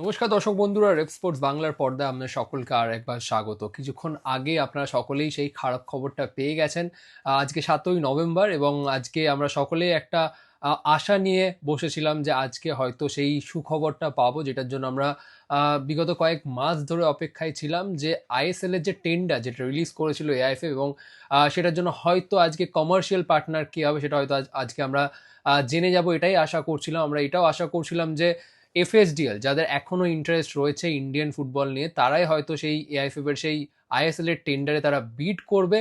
নমস্কার দর্শক বন্ধুরা রেপ স্পোর্টস বাংলার পর্দায় আপনার সকলকে আর একবার স্বাগত। কিছুক্ষণ আগে আপনারা সকলেই সেই খারাপ খবরটা পেয়ে গেছেন। আজকে সাতই নভেম্বর এবং আজকে আমরা সকলেই একটা আশা নিয়ে বসেছিলাম যে আজকে হয়তো সেই সুখবরটা পাবো, যেটার জন্য আমরা বিগত কয়েক মাস ধরে অপেক্ষায় ছিলাম যে আইএসএল এর যে টেন্ডার যেটা রিলিজ করেছিল এআইএফএ এবং সেটার জন্য হয়তো আজকে কমার্শিয়াল পার্টনার কী হবে সেটা হয়তো আজ- আজকে আমরা জেনে যাব, এটাই আশা করছিলাম। আমরা এটাও আশা করছিলাম যে এফএসডিএল, যাদের এখনও ইন্টারেস্ট রয়েছে ইন্ডিয়ান ফুটবল নিয়ে, তারাই হয়তো সেই এআইএফএফ এর সেই আইএসএল এর টেন্ডারে তারা বিট করবে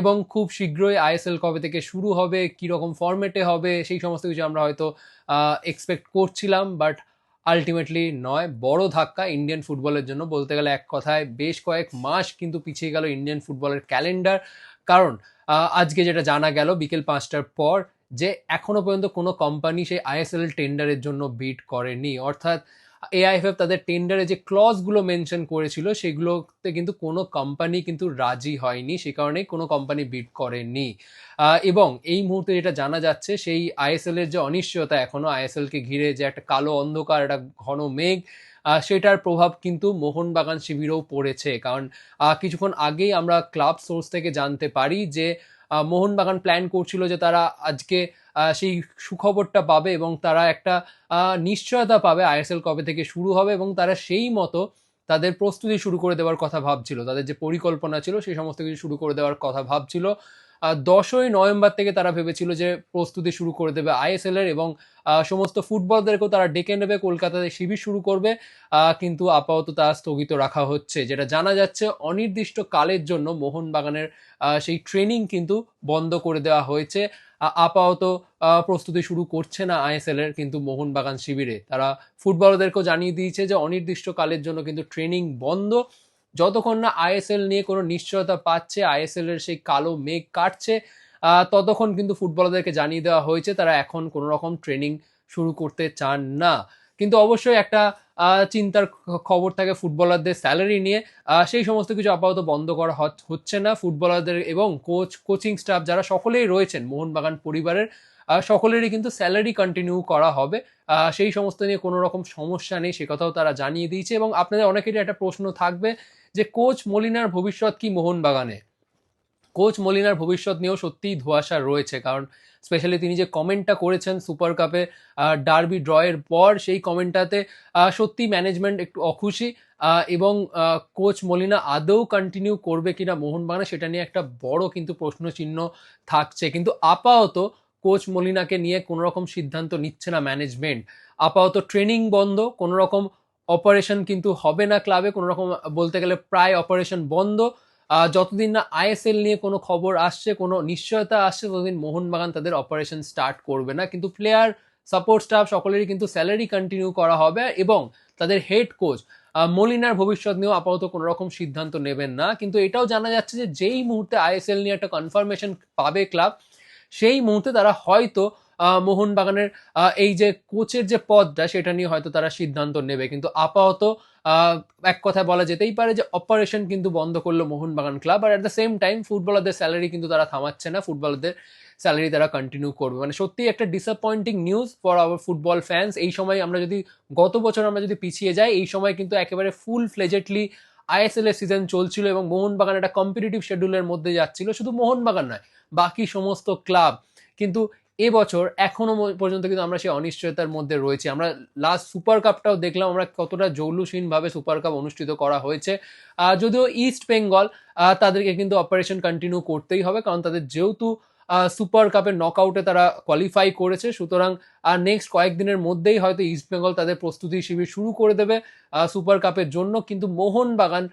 এবং খুব শীঘ্রই আইএসএল কবে থেকে শুরু হবে কি রকম ফরম্যাটে হবে, সেই সমস্ত কিছু আমরা হয়তো এক্সপেক্ট করছিলাম বাট আলটিমেটলি নয়, বড় ধাক্কা ইন্ডিয়ান ফুটবলের জন্য বলতে গেলে এক কথায় বেশ কয়েক মাস কিন্তু পিছিয়ে গেল ইন্ডিয়ান ফুটবলের ক্যালেন্ডার কারণ আজকে যেটা জানা গেল, বিকেল পাঁচটার পর যে এখনও পর্যন্ত কোনো কোম্পানি সেই আইএসএল টেন্ডারের জন্য বিট করেনি। অর্থাৎ এআইএফএফ তাদের টেন্ডারে যে ক্লজগুলো মেনশন করেছিল, সেগুলোতে কিন্তু কোনো কোম্পানি কিন্তু রাজি হয়নি। সে কারণেই কোনো কোম্পানি বিট করেনি। এবং এই মুহূর্তে যেটা জানা যাচ্ছে, সেই আইএসএল এর যে অনিশ্চয়তা এখনও আইএসএল কে ঘিরে যে একটা কালো অন্ধকার, একটা ঘন মেঘ সেটার প্রভাব কিন্তু মোহনবাগান শিবিরেও পড়েছে। কারণ কিছুক্ষণ আগেই আমরা ক্লাব সোর্স থেকে জানতে পারি যে মোহনবাগান প্ল্যান করছিল যে তারা আজকে সেই সুখবরটা পাবে এবং তারা একটা নিশ্চয়তা পাবে আইএসএল কবে থেকে শুরু হবে এবং তারা সেই মতো তাদের প্রস্তুতি শুরু করে দেওয়ার কথা ভাবছিল। তাদের যে পরিকল্পনা ছিল সেই সমস্ত কিছু শুরু করে দেওয়ার কথা ভাবছিল। দশই নভেম্বর থেকে তারা ভেবেছিল যে প্রস্তুতি শুরু করে দেবে আইএসএল এর এবং সমস্ত ফুটবলদেরকেও তারা ডেকে নেবে, কলকাতাতে শিবির শুরু করবে। কিন্তু আপাতত তা স্থগিত রাখা হচ্ছে। যেটা জানা যাচ্ছে অনির্দিষ্ট কালের জন্য মোহনবাগানের সেই ট্রেনিং কিন্তু বন্ধ করে দেওয়া হয়েছে। আপাতত প্রস্তুতি শুরু করছে না আইএসএল এর, কিন্তু মোহনবাগান শিবিরে। তারা ফুটবলারদেরকেও জানিয়ে দিয়েছে যে অনির্দিষ্ট কালের জন্য কিন্তু ট্রেনিং বন্ধ। যতক্ষণ না আইএসএল নিয়ে কোনো নিশ্চয়তা পাচ্ছে, আইএসএল এর সেই কালো মেঘ কাটছে ততক্ষণ কিন্তু ফুটবলারদেরকে জানিয়ে দেওয়া হয়েছে, তারা এখন কোনো রকম ট্রেনিং শুরু করতে চান না। কিন্তু অবশ্যই একটা চিন্তার খবর থাকে ফুটবলারদের স্যালারি নিয়ে। সেই সমস্ত কিছু আপাতত বন্ধ করা হচ- হচ্ছে না। ফুটবলারদের এবং কোচ, কোচিং স্টাফ যারা সকলেই রয়েছেন, মোহনবাগান পরিবারের সকলেরই কিন্তু স্যালারি কন্টিনিউ করা হবে। সেই সমস্ত নিয়ে কোনো রকম সমস্যা নেই, সে কথাও তারা জানিয়ে দিয়েছে। এবং আপনাদের অনেকেরই একটা প্রশ্ন থাকবে যে কোচ মলিনার ভবিষ্যৎ কি মোহনবাগানে? কোচ মলিনার ভবিষ্যৎ নিয়েও সত্যিই ধোঁয়াশা রয়েছে, কারণ স্পেশালি তিনি যে কমেন্টটা করেছেন সুপার কাপে ডার্বি ড্রয়ের পর সেই কমেন্টটাতে সত্যি ম্যানেজমেন্ট একটু অখুশি এবং কোচ মলিনা আদৌ কন্টিনিউ করবে কিনা মোহনবাগানে সেটা নিয়ে একটা বড় কিন্তু প্রশ্নচিহ্ন থাকছে। কিন্তু আপাতত কোচ মলিনাকে নিয়ে কোনো রকম সিদ্ধান্ত নিচ্ছে না ম্যানেজমেন্ট আপাতত ট্রেনিং বন্ধ কোনো রকম অপারেশন কিন্তু হবে না ক্লাবে। কোনো রকম, বলতে গেলে প্রায় অপারেশন বন্ধ। যতদিন না আইএসএল নিয়ে কোনো খবর আসছে, কোনো নিশ্চয়তা আসছে, ততদিন মোহনবাগান তাদের অপারেশন স্টার্ট করবে না। কিন্তু প্লেয়ার, সাপোর্ট স্টাফ সকলেরই কিন্তু স্যালারি কন্টিনিউ করা হবে এবং তাদের হেড কোচ মলিনার ভবিষ্যৎ নিয়েও আপাতত কোনো রকম সিদ্ধান্ত নেবেন না। কিন্তু এটাও জানা যাচ্ছে যে, যেই মুহূর্তে আইএসএল নিয়ে একটা কনফার্মেশন পাবে ক্লাব, সেই মুহূর্তে তারা হয়তো মোহনবাগানের এই যে কোচের যে পদটা, সেটা নিয়ে হয়তো তারা সিদ্ধান্ত নেবে। কিন্তু আপাতত এক কথায় বলা যেতেই পারে যে অপারেশন কিন্তু বন্ধ করল মোহনবাগান ক্লাব আর অ্যাট দ্য সেম টাইম ফুটবলারদের স্যালারি কিন্তু তারা থামাচ্ছে না। ফুটবলারদের স্যালারি তারা কন্টিনিউ করবে। মানে সত্যি একটা disappointing news for our football fans এই সময় আমরা যদি, গত বছর আমরা যদি পিছিয়ে যাই, এই সময় কিন্তু একেবারে ফুল ফ্লেজেটলি আইএসএল এর সিজন চলছিল এবং মোহনবাগান একটা কম্পিটিটিভ শিডিউলের মধ্যে যাচ্ছিল। শুধু মোহনবাগান নয়, বাকি সমস্ত ক্লাব কিন্তু এবছর এখনও পর্যন্ত কিন্তু আমরা সেই অনিশ্চয়তার মধ্যে রয়েছি। আমরা লাস্ট সুপার কাপটাও দেখলাম, আমরা কতটা জৌলুসীনভাবে সুপার কাপ অনুষ্ঠিত করা হয়েছে। যদিও ইস্ট বেঙ্গল তাদেরকে কিন্তু অপারেশন কন্টিনিউ করতেই হবে, কারণ তাদের যেহেতু সুপার কাপের নকআউটে তারা কোয়ালিফাই করেছে। সুতরাং আর নেক্সট কয়েকদিনের মধ্যেই হয়তো ইস্ট বেঙ্গল তাদের প্রস্তুতি শিবির শুরু করে দেবে সুপার কাপের জন্য। কিন্তু মোহনবাগান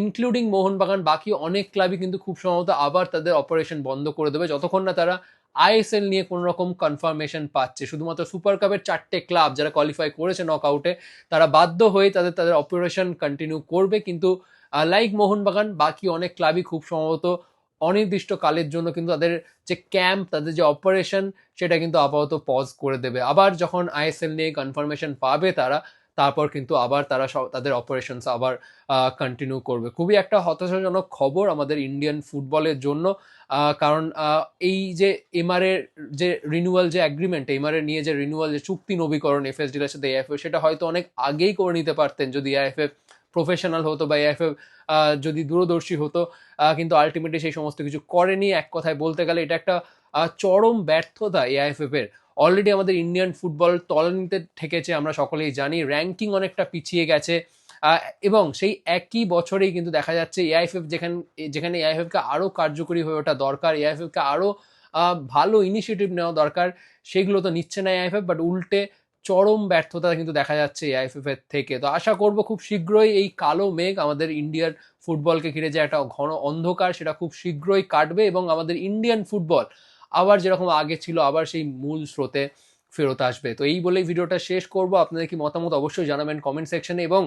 ইনক্লুডিং মোহনবাগান, বাকি অনেক ক্লাবই কিন্তু খুব সম্ভবত আবার তাদের অপারেশন বন্ধ করে দেবে। যতক্ষণ না তারা আইএসএল নিয়ে কোনো রকম কনফার্মেশন পাচ্ছে। শুধুমাত্র সুপার কাপের চারটে ক্লাব যারা কোয়ালিফাই করেছে নকআউটে তারা বাধ্য হয়ে তাদের তাদের অপারেশন কন্টিনিউ করবে। কিন্তু লাইক মোহনবাগান, বাকি অনেক ক্লাবই খুব সম্ভবত অনির্দিষ্ট কালের জন্য কিন্তু তাদের যে ক্যাম্প, তাদের যে অপারেশন, সেটা কিন্তু আপাতত পজ করে দেবে। আবার যখন আইএসএল নিয়ে কনফার্মেশন পাবে তারা, তারপর কিন্তু আবার তারা তাদের অপারেশনস আবার কন্টিনিউ করবে। খুবই একটা হতাশাজনক খবর আমাদের ইন্ডিয়ান ফুটবলের জন্য কারণ এই যে এমআরের যে রিনিউয়াল যে অ্যাগ্রিমেন্ট এমআরের নিয়ে যে রিনিউয়াল যে চুক্তি নবীকরণ এফএসডির সাথে এআইএফএ সেটা হয়তো অনেক আগেই করে নিতে পারতেন যদি এআইএফএফ প্রফেশনাল হতো বা এআইএফএফ যদি দূরদর্শী হতো কিন্তু আলটিমেটলি সেই সমস্ত কিছু করেনি। এক কথায় বলতে গেলে এটা একটা চরম ব্যর্থতা এআইএফএফ এর। অলরেডি আমাদের ইন্ডিয়ান ফুটবল তলানিতে ঠেকেছে, আমরা সকলেই জানি। র্যাঙ্কিং অনেকটা পিছিয়ে গেছে। এবং সেই একই বছরেই কিন্তু দেখা যাচ্ছে এআইএফএফ যেখানে যেখানে এআইএফএফকে আরও কার্যকরী হয়ে ওঠা দরকার এআইএফএফকে আরও ভালো ইনিশিয়েটিভ নেওয়া দরকার, সেগুলো তো নিচ্ছে না এআইএফএফ বাট উল্টে চরম ব্যর্থতা কিন্তু দেখা যাচ্ছে এআইএফএফ এর থেকে। তো আশা করব খুব শীঘ্রই এই কালো মেঘ আমাদের ইন্ডিয়ার ফুটবলকে ঘিরে যে একটা ঘন অন্ধকার, সেটা খুব শীঘ্রই কাটবে এবং আমাদের ইন্ডিয়ান ফুটবল আবার যেরকম আগে ছিল, আবার সেই মূল স্রোতে ফেরত আসবে। তো এই বলেই ভিডিওটা শেষ করব। আপনাদের কি মতামত অবশ্যই জানাবেন কমেন্ট সেকশনে এবং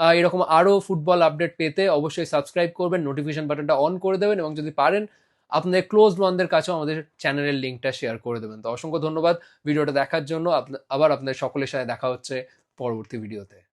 এরকম আরও ফুটবল আপডেট পেতে অবশ্যই সাবস্ক্রাইব করবেন নোটিফিকেশন বাটনটা অন করে দেবেন এবং যদি পারেন আপনাদের ক্লোজ ওয়ানদের কাছেও আমাদের চ্যানেলের লিঙ্কটা শেয়ার করে দেবেন। তো অসংখ্য ধন্যবাদ ভিডিওটা দেখার জন্য। আবার আপনাদের সকলের সাথে দেখা হচ্ছে পরবর্তী ভিডিওতে